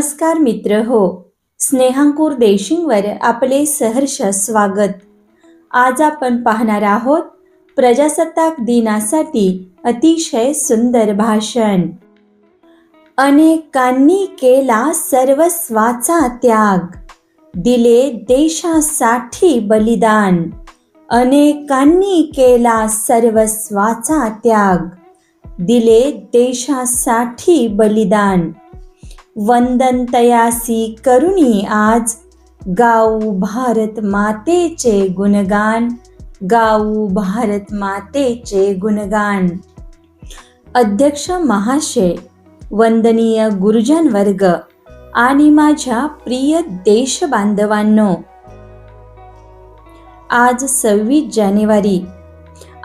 नमस्कार मित्र हो. स्नेहांकुर देशिंगवर आपले सहर्ष स्वागत. आज आपण पाहणार आहोत प्रजासत्ताक दिनासाठी अतिशय सुंदर भाषण. अनेकांनी केला सर्वस्वाचा त्याग. दिले देशासाठी बलिदान. अनेकांनी केला सर्वस्वाचा त्याग. दिले देशासाठी बलिदान. वंदन तयासी करुणी आज. गाऊ भारत मातेचे गुणगान. गाऊ भारत मातेचे गुणगान. अध्यक्ष महाशय वंदनीय गुरुजन वर्ग आणि माझ्या प्रिय देश बांधवांनो आज सव्वीस जानेवारी.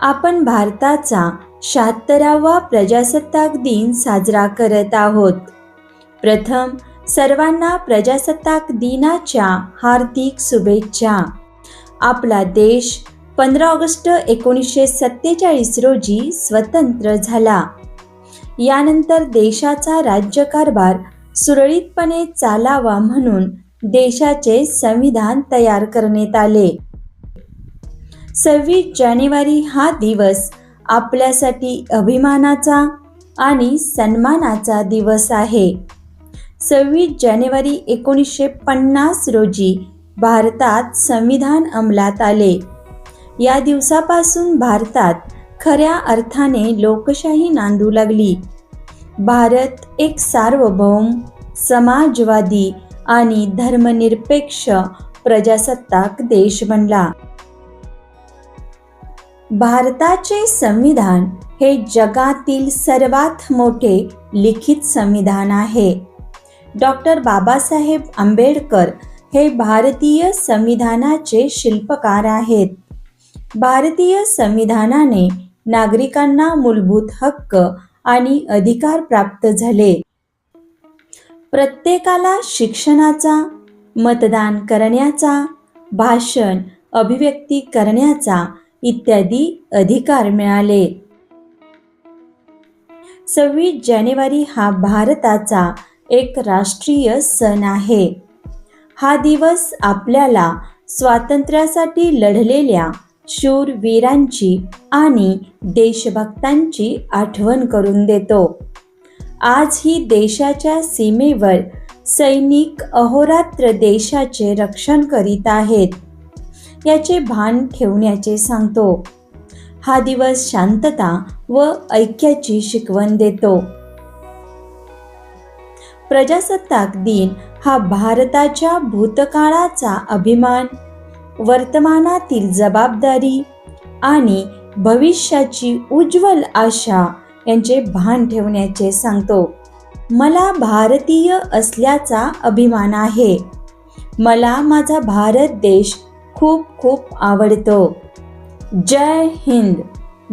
आपण भारताचा शहात्तरावा प्रजासत्ताक दिन साजरा करत आहोत. प्रथम सर्वांना प्रजासत्ताक दिनाच्या हार्दिक शुभेच्छा. आपला देश पंधरा ऑगस्ट एकोणीसशे सत्तेचाळीस रोजी स्वतंत्र झाला. यानंतर देशाचा राज्यकारभार सुरळीतपणे चालावा म्हणून देशाचे संविधान तयार करण्यात आले. सव्वीस जानेवारी हा दिवस आपल्यासाठी अभिमानाचा आणि सन्मानाचा दिवस आहे. सव्वीस जानेवारी एकोणीसशे पन्नास रोजी भारतात संविधान अंमलात आले. या दिवसापासून भारतात खऱ्या अर्थाने लोकशाही नांदू लागली. भारत एक सार्वभौम समाजवादी आणि धर्मनिरपेक्ष प्रजासत्ताक देश बनला. भारताचे संविधान हे जगातील सर्वात मोठे लिखित संविधान आहे. डॉक्टर बाबासाहेब आंबेडकर हे भारतीय संविधानाचे शिल्पकार आहेत. भारतीय संविधानाने नागरिकांना मूलभूत हक्क आणि अधिकार प्राप्त झाले. प्रत्येकाला शिक्षणाचा मतदान करण्याचा भाषण अभिव्यक्ती करण्याचा इत्यादी अधिकार मिळाले. सव्वीस जानेवारी हा भारताचा एक राष्ट्रीय सण आहे. हा दिवस आपल्याला स्वातंत्र्यासाठी लढलेल्या शूरवीरांची आणि देशभक्तांची आठवण करून देतो. आज ही देशाच्या सीमेवर सैनिक अहोरात्र देशाचे रक्षण करीत आहेत याचे भान ठेवण्याचे सांगतो. हा दिवस शांतता व ऐक्याची शिकवण देतो. प्रजासत्ताक दिन हा भारताच्या भूतकाळाचा अभिमान वर्तमानातील जबाबदारी आणि भविष्याची उज्ज्वल आशा यांचे भान ठेवण्याचे सांगतो. मला भारतीय असल्याचा अभिमान आहे. मला माझा भारत देश खूप खूप आवडतो. जय हिंद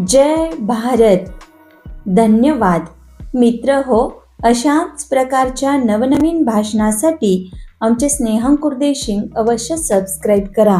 जय भारत. धन्यवाद. मित्र हो अशाच प्रकारच्या नवनवीन भाषणासाठी आमचे स्नेहांकुर्देशिंग अवश्य सबस्क्राईब करा.